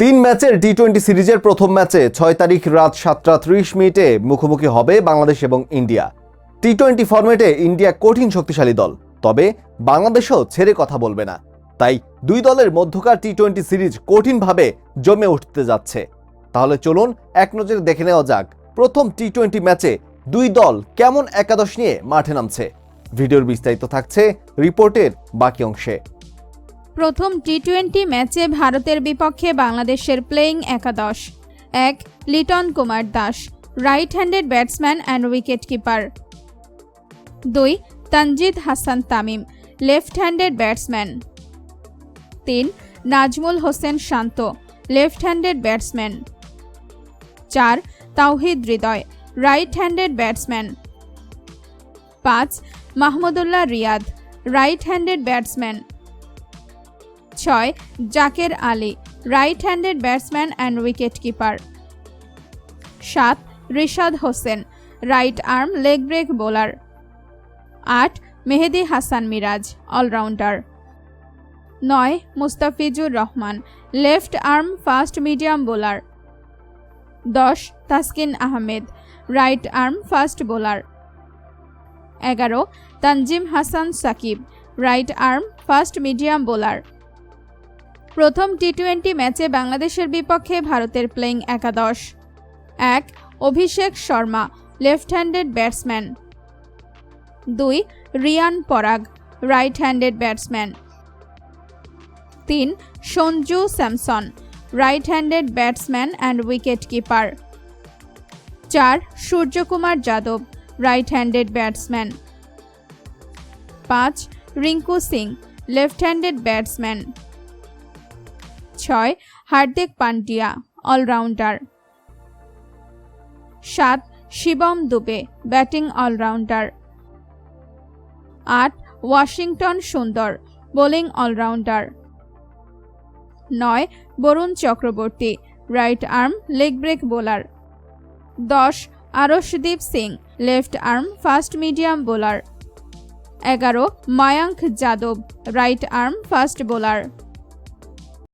তিন ম্যাচের T twenty সিরিজের প্রথম ম্যাচে ছয় তারিখ রাত সাতটা ত্রিশ মিনিটে মুখোমুখি হবে বাংলাদেশ এবং ইন্ডিয়া। টি টোয়েন্টি ফরম্যাটে ইন্ডিয়া কঠিন শক্তিশালী দল, তবে বাংলাদেশও ছেড়ে কথা বলবে না। তাই দুই দলের মধ্যকার টি টোয়েন্টি সিরিজ কঠিনভাবে জমে উঠতে যাচ্ছে। তাহলে চলুন এক নজরে দেখে নেওয়া যাক প্রথম টি টোয়েন্টি ম্যাচে দুই দল কেমন একাদশ নিয়ে মাঠে নামছে। ভিডিওর বিস্তারিত থাকছে রিপোর্টের বাকি অংশে। প্রথম টি টোয়েন্টি ম্যাচে ভারতের বিপক্ষে বাংলাদেশের প্লেয়িং একাদশ। এক, Liton Kumar Das right handed batsman and wicket keeper দুই, Tanzid Hasan Tamim left handed batsman তিন, Najmul Hossain Shanto left handed batsman চার, Towhid Hridoy right handed batsman পাঁচ, Mahmudullah Riyad right handed batsman ছয়, Jaker Ali right handed batsman and wicket keeper সাত, Rishad Hossain right arm leg break bowler আট, Mehedi Hasan Miraz allrounder নয়, Mustafizur Rahman left arm fast medium bowler দশ, Taskin Ahmed right arm fast bowler এগারো, Tanzim Hasan Sakib right arm fast medium bowler প্রথম T twenty ম্যাচে বাংলাদেশের বিপক্ষে ভারতের playing একাদশ। এক, Abhishek Sharma left handed batsman দুই, Riyan Parag right handed batsman তিন, Sanju Samson right handed batsman and wicket keeper চার, Suryakumar Yadav right handed batsman পাঁচ, Rinku Singh left handed batsman ছয়, হার্দিক পান্ডিয়া অলরাউন্ডার। সাত, শিবম দুবে, ব্যাটিং অলরাউন্ডার। আট, Washington Sundar, bowling allrounder. নয়, Varun Chakravarthy, right arm, leg break bowler. দশ, Arshdeep Singh, left arm, fast medium bowler. এগারো, Mayank Yadav, right arm, fast bowler.